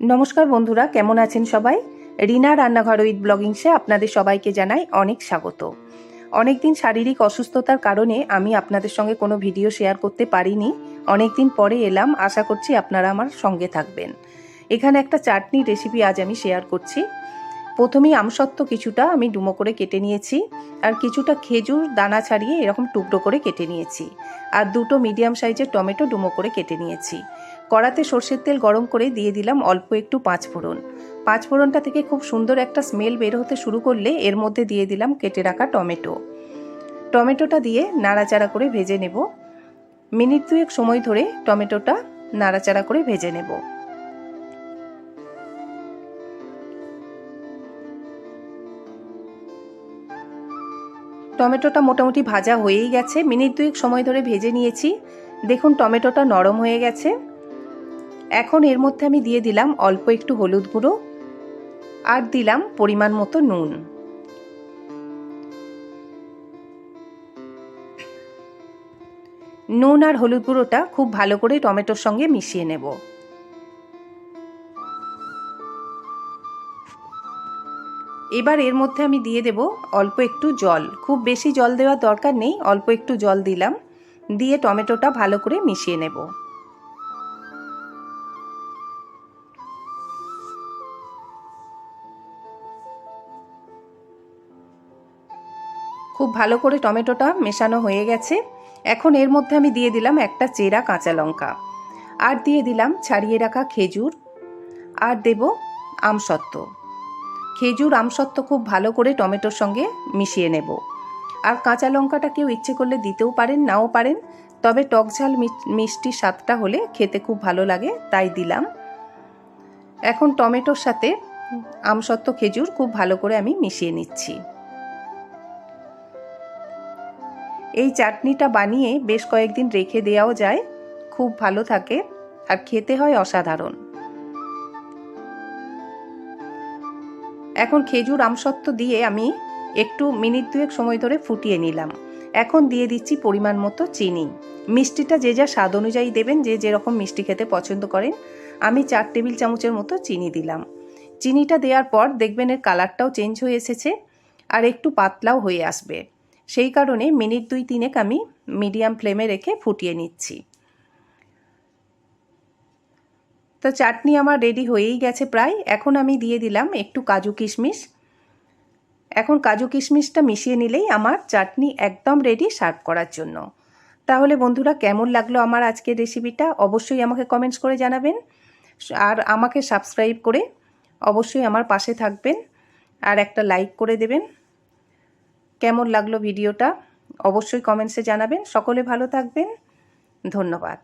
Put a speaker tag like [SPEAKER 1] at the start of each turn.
[SPEAKER 1] নমস্কার বন্ধুরা, কেমন আছেন সবাই? রিনা রান্নাঘর উইথ ব্লগিংসে আপনাদের সবাইকে জানাই অনেক স্বাগত। অনেকদিন শারীরিক অসুস্থতার কারণে আমি আপনাদের সঙ্গে কোনো ভিডিও শেয়ার করতে পারিনি। অনেকদিন পরে এলাম, আশা করছি আপনারা আমার সঙ্গে থাকবেন। এখানে একটা চাটনি রেসিপি আজ আমি শেয়ার করছি। প্রথমেই আমসত্ত্ব কিছুটা আমি ডুমো করে কেটে নিয়েছি, আর কিছুটা খেজুর, দানা ছাড়িয়ে এরকম টুকরো করে কেটে নিয়েছি। আর দুটো মিডিয়াম সাইজের টমেটো ডুমো করে কেটে নিয়েছি। কড়াতে সর্ষের তেল গরম করে দিয়ে দিলাম অল্প একটু পাঁচ ফোড়ন। পাঁচ ফোড়নটা থেকে খুব সুন্দর একটা স্মেল বের হতে শুরু করলে এর মধ্যে দিয়ে দিলাম কেটে রাখা টমেটো। টমেটোটা দিয়ে নাড়াচাড়া করে ভেজে নেব। মিনিট দুয়েক সময় ধরে টমেটোটা নাড়াচাড়া করে ভেজে নেব। টমেটোটা মোটামুটি ভাজা হয়েই গেছে। মিনিট দুয়েক সময় ধরে ভেজে নিয়েছি। দেখুন, টমেটোটা নরম হয়ে গেছে। এখন এর মধ্যে আমি দিয়ে দিলাম অল্প একটু হলুদ গুঁড়ো আর দিলাম পরিমাণ মতো নুন। নুন আর হলুদ গুঁড়োটা খুব ভালো করে টমেটোর সঙ্গে মিশিয়ে নেব। এবার এর মধ্যে আমি দিয়ে দেব অল্প একটু জল। খুব বেশি জল দেওয়ার দরকার নেই, অল্প একটু জল দিলাম। দিয়ে টমেটোটা ভালো করে মিশিয়ে নেব। খুব ভালো করে টমেটোটা মেশানো হয়ে গেছে। এখন এর মধ্যে আমি দিয়ে দিলাম একটা চেরা কাঁচা লঙ্কা। আর দিয়ে দিলাম ছাড়িয়ে রাখা খেজুর। আর দেব আমসত্ত্ব। খেজুর, আমসত্ত্ব খুব ভালো করে টমেটোর সঙ্গে মিশিয়ে নেব। আর কাঁচা লঙ্কাটা কেউ ইচ্ছে করলে দিতেও পারেন, নাও পারেন। তবে টক ঝাল মিষ্টি স্বাদটা হলে খেতে খুব ভালো লাগে, তাই দিলাম। এখন টমেটোর সাথে আমসত্ত্ব, খেজুর খুব ভালো করে আমি মিশিয়ে নিচ্ছি। এই চাটনিটা বানিয়ে বেশ কয়েকদিন রেখে দেওয়াও যায়, খুব ভালো থাকে আর খেতে হয় অসাধারণ। এখন খেজুর আমসত্ত্ব দিয়ে আমি একটু মিনিট দুয়েক সময় ধরে ফুটিয়ে নিলাম। এখন দিয়ে দিচ্ছি পরিমাণ মতো চিনি। মিষ্টিটা যে যা স্বাদ অনুযায়ী দেবেন, যে যেরকম মিষ্টি খেতে পছন্দ করেন, আমি চার টেবিল চামচের মতো চিনি দিলাম। চিনিটা দেওয়ার পর দেখবেন এর কালারটাও চেঞ্জ হয়ে এসেছে আর একটু পাতলাও হয়ে আসবে। সেই কারণে মিনিট দুই তিনেক আমি মিডিয়াম ফ্লেমে রেখে ফুটিয়ে নিচ্ছি। তো চাটনি আমার রেডি হয়েই গেছে প্রায়। এখন আমি দিয়ে দিলাম একটু কাজু কিশমিশ। এখন কাজু কিশমিশটা মিশিয়ে নিলেই আমার চাটনি একদম রেডি সার্ভ করার জন্য। তাহলে বন্ধুরা, কেমন লাগল আমার আজকের রেসিপিটা? অবশ্যই আমাকে কমেন্টস করে জানাবেন। আর আমাকে সাবস্ক্রাইব করে অবশ্যই আমার পাশে থাকবেন। আর একটা লাইক করে দেবেন। কেমন লাগল ভিডিওটা? অবশ্যই কমেন্টসে জানাবেন। সকলে ভালো থাকবেন। ধন্যবাদ।